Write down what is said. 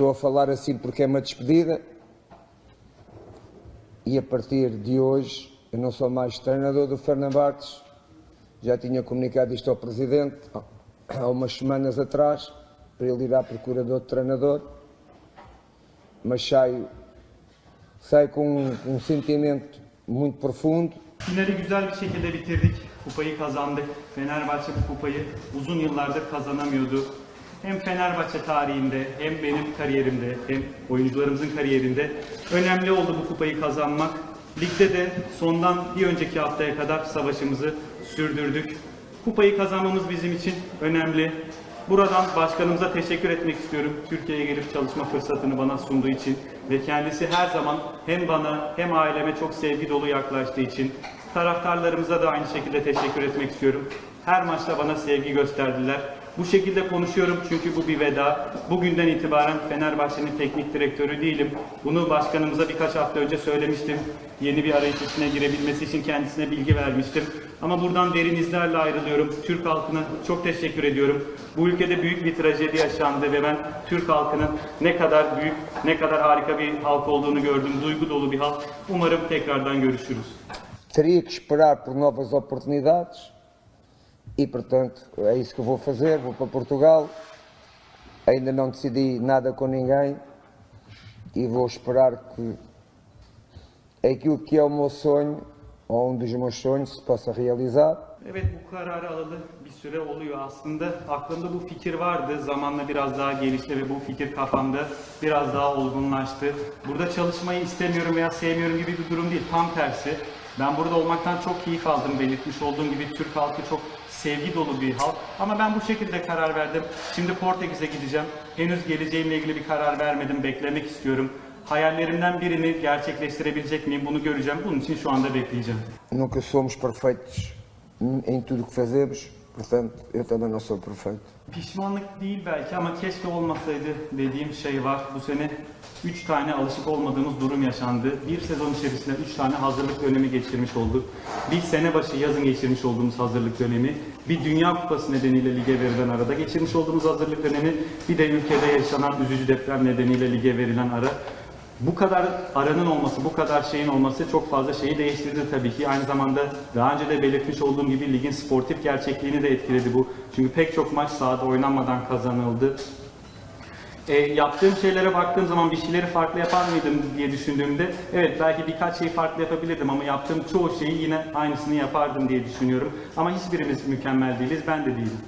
Estou a falar assim porque é uma despedida. E a partir de hoje, eu não sou mais treinador do Fernandes. Já tinha comunicado isto ao Presidente há umas semanas atrás, para ele ir à procura de outro treinador. Mas saio, saio com um, um sentimento muito profundo. Finali güzel bir şekilde bitirdik. Kupayı kazandık. Fenerbahçe bu kupayı uzun yıllardır kazanamıyordu. Hem Fenerbahçe tarihinde hem benim kariyerimde hem oyuncularımızın kariyerinde önemli oldu bu kupayı kazanmak. Ligde de sondan bir önceki haftaya kadar savaşımızı sürdürdük. Kupayı kazanmamız bizim için önemli. Buradan başkanımıza teşekkür etmek istiyorum. Türkiye'ye gelip çalışma fırsatını bana sunduğu için ve kendisi her zaman hem bana hem aileme çok sevgi dolu yaklaştığı için taraftarlarımıza da aynı şekilde teşekkür etmek istiyorum. Her maçta bana sevgi gösterdiler. Bu şekilde konuşuyorum çünkü bu bir veda. Bugünden itibaren Fenerbahçe'nin teknik direktörü değilim. Bunu başkanımıza birkaç hafta önce söylemiştim. Yeni bir arayış içine girebilmesi için kendisine bilgi vermiştim. Ama buradan derin izlerle ayrılıyorum. Türk halkına çok teşekkür ediyorum. Bu ülkede büyük bir trajedi yaşandı ve ben Türk halkının ne kadar büyük, ne kadar harika bir halk olduğunu gördüm. Duygu dolu bir halk. Umarım tekrardan görüşürüz. Teria que esperar por novas oportunidades e, portanto, é isso que vou fazer. Vou para Portugal. Ainda não decidi nada com ninguém e vou esperar que aquilo que é o meu sonho, ou um dos meus sonhos, se possa realizar. Evet bu kararı alalı bir süre oluyor aslında. Aklımda bu fikir vardı. Zamanla biraz daha gelişti ve bu fikir kafamda biraz daha olgunlaştı. Burada çalışmayı istemiyorum veya sevmiyorum gibi bir durum değil. Tam tersi. Ben burada olmaktan çok keyif aldım. Belirtmiş olduğum gibi Türk halkı çok sevgi dolu bir halk. Ama ben bu şekilde karar verdim. Şimdi Portekiz'e gideceğim. Henüz geleceğimle ilgili bir karar vermedim. Beklemek istiyorum. Hayallerimden birini gerçekleştirebilecek miyim bunu göreceğim. Bunun için şu anda bekleyeceğim. Nunca somos perfeitos em tudo que fazemos, também não sou perfeito. Pişmanlık değil belki ama keşke olmasaydı dediğim şey var. Bu sene 3 tane alışık olmadığımız durum yaşandı. Bir sezon içerisinde 3 tane hazırlık dönemi geçirmiş olduk. Bir sene başı yazın geçirmiş olduğumuz hazırlık dönemi. Bir Dünya Kupası nedeniyle lige verilen arada geçirmiş olduğumuz hazırlık dönemi. Bir de ülkede yaşanan üzücü deprem nedeniyle lige verilen ara. Bu kadar aranın olması, bu kadar şeyin olması çok fazla şeyi değiştirdi tabii ki. Aynı zamanda daha önce de belirtmiş olduğum gibi ligin sportif gerçekliğini de etkiledi bu. Çünkü pek çok maç sahada oynanmadan kazanıldı. E, yaptığım şeylere baktığım zaman bir şeyleri farklı yapar mıydım diye düşündüğümde evet belki birkaç şeyi farklı yapabilirdim ama yaptığım çoğu şeyi yine aynısını yapardım diye düşünüyorum. Ama hiçbirimiz mükemmel değiliz, ben de değilim.